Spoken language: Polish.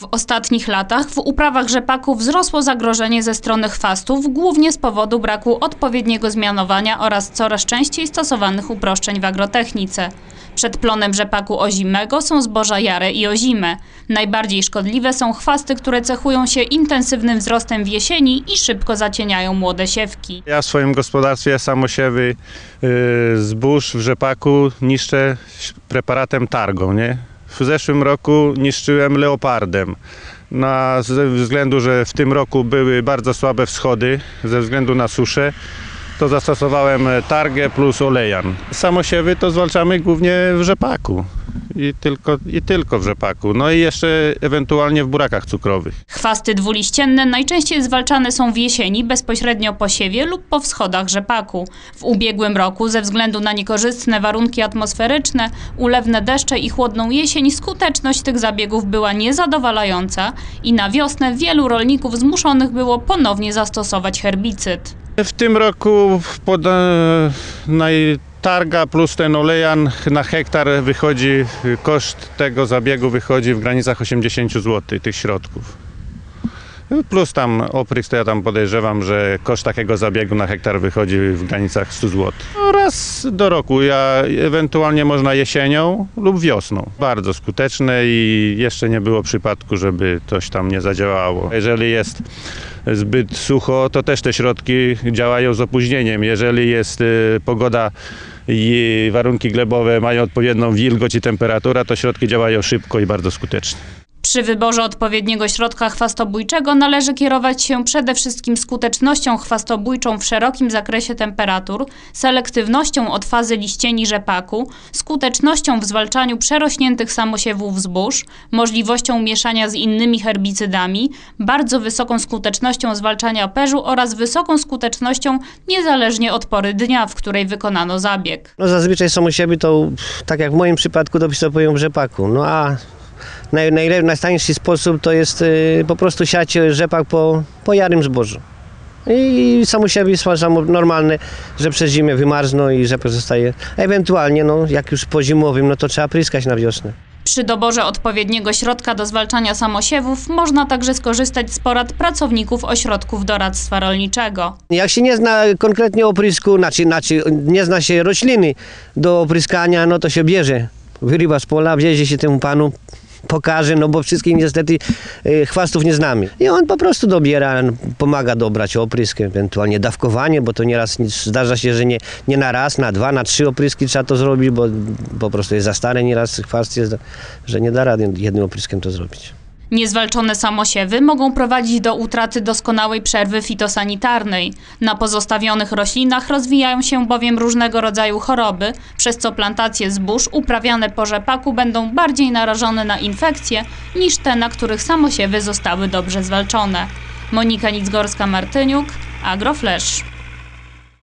W ostatnich latach w uprawach rzepaku wzrosło zagrożenie ze strony chwastów, głównie z powodu braku odpowiedniego zmianowania oraz coraz częściej stosowanych uproszczeń w agrotechnice. Przed plonem rzepaku ozimego są zboża jare i ozime. Najbardziej szkodliwe są chwasty, które cechują się intensywnym wzrostem w jesieni i szybko zacieniają młode siewki. Ja w swoim gospodarstwie samosiewy y, zbóż w rzepaku niszczę preparatem targą, nie? W zeszłym roku niszczyłem leopardem. Na, ze względu, że w tym roku były bardzo słabe wschody, ze względu na suszę, to zastosowałem targę plus olejan. Samosiewy to zwalczamy głównie w rzepaku. I tylko, I tylko w rzepaku. No i jeszcze ewentualnie w burakach cukrowych. Chwasty dwuliścienne najczęściej zwalczane są w jesieni bezpośrednio po siewie lub po wschodach rzepaku. W ubiegłym roku ze względu na niekorzystne warunki atmosferyczne, ulewne deszcze i chłodną jesień skuteczność tych zabiegów była niezadowalająca i na wiosnę wielu rolników zmuszonych było ponownie zastosować herbicyd. W tym roku pod, e, naj, targa plus ten olejan na hektar wychodzi, koszt tego zabiegu wychodzi w granicach 80 zł tych środków. Plus tam oprysk, to ja tam podejrzewam, że koszt takiego zabiegu na hektar wychodzi w granicach 100 zł. Raz do roku, ja ewentualnie można jesienią lub wiosną. Bardzo skuteczne i jeszcze nie było przypadku, żeby coś tam nie zadziałało. Jeżeli jest zbyt sucho, to też te środki działają z opóźnieniem. Jeżeli jest y, pogoda i warunki glebowe mają odpowiednią wilgoć i temperatura, to środki działają szybko i bardzo skutecznie. Przy wyborze odpowiedniego środka chwastobójczego należy kierować się przede wszystkim skutecznością chwastobójczą w szerokim zakresie temperatur, selektywnością od fazy liścieni rzepaku, skutecznością w zwalczaniu przerośniętych samosiewów zbóż, możliwością mieszania z innymi herbicydami, bardzo wysoką skutecznością zwalczania perzu oraz wysoką skutecznością niezależnie od pory dnia, w której wykonano zabieg. No zazwyczaj samosiewy to, tak jak w moim przypadku, dopisują w rzepaku. No a naj, najle- najtańszy sposób to jest y, po prostu siać rzepak po, po jarym zbożu. I samosiewy uważam normalne, że przez zimę wymarzną i rzepak zostaje. Ewentualnie, no, jak już po zimowym, no to trzeba pryskać na wiosnę. Przy doborze odpowiedniego środka do zwalczania samosiewów można także skorzystać z porad pracowników ośrodków doradztwa rolniczego. Jak się nie zna konkretnie oprysku, znaczy, znaczy nie zna się rośliny do opryskania, no to się bierze. Wyrywa z pola, wiezie się temu panu, pokaże, no bo wszystkich niestety y, chwastów nie znamy. I on po prostu dobiera, pomaga dobrać oprysk, ewentualnie dawkowanie, bo to nieraz zdarza się, że nie, nie na raz, na dwa, na trzy opryski trzeba to zrobić, bo po prostu jest za stare nieraz chwast jest, że nie da rady jednym opryskiem to zrobić. Niezwalczone samosiewy mogą prowadzić do utraty doskonałej przerwy fitosanitarnej. Na pozostawionych roślinach rozwijają się bowiem różnego rodzaju choroby, przez co plantacje zbóż uprawiane po rzepaku będą bardziej narażone na infekcje niż te, na których samosiewy zostały dobrze zwalczone. Monika Nicgorska-Martyniuk, Agroflash.